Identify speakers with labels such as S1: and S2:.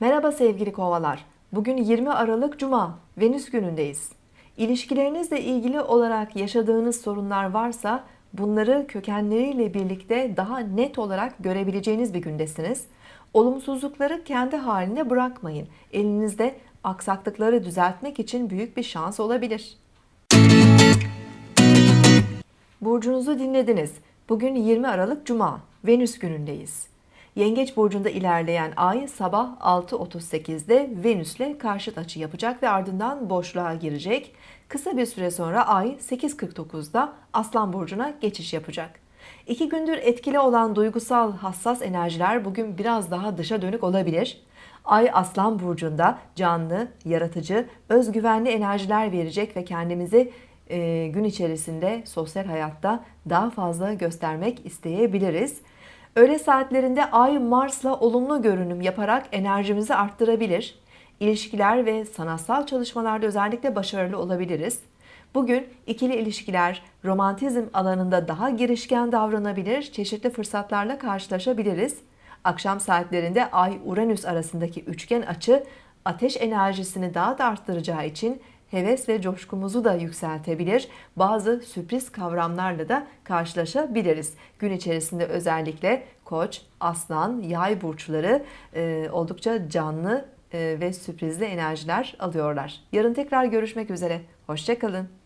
S1: Merhaba sevgili kovalar. Bugün 20 Aralık Cuma, Venüs günündeyiz. İlişkilerinizle ilgili olarak yaşadığınız sorunlar varsa bunları kökenleriyle birlikte daha net olarak görebileceğiniz bir gündesiniz. Olumsuzlukları kendi haline bırakmayın. Elinizde aksaklıkları düzeltmek için büyük bir şans olabilir. Burcunuzu dinlediniz. Bugün 20 Aralık Cuma, Venüs günündeyiz. Yengeç burcunda ilerleyen ay sabah 6.38'de Venüs'le karşıt açı yapacak ve ardından boşluğa girecek. Kısa bir süre sonra ay 8.49'da Aslan burcuna geçiş yapacak. İki gündür etkili olan duygusal hassas enerjiler bugün biraz daha dışa dönük olabilir. Ay Aslan burcunda canlı, yaratıcı, özgüvenli enerjiler verecek ve kendimizi e, gün içerisinde sosyal hayatta daha fazla göstermek isteyebiliriz. Öğle saatlerinde Ay Mars'la olumlu görünüm yaparak enerjimizi arttırabilir. İlişkiler ve sanatsal çalışmalarda özellikle başarılı olabiliriz. Bugün ikili ilişkiler, romantizm alanında daha girişken davranabilir, çeşitli fırsatlarla karşılaşabiliriz. Akşam saatlerinde Ay-Uranüs arasındaki üçgen açı ateş enerjisini daha da arttıracağı için heves ve coşkumuzu da yükseltebilir. Bazı sürpriz kavramlarla da karşılaşabiliriz. Gün içerisinde özellikle Koç, Aslan, Yay burçları e, oldukça canlı e, ve sürprizli enerjiler alıyorlar. Yarın tekrar görüşmek üzere. Hoşçakalın.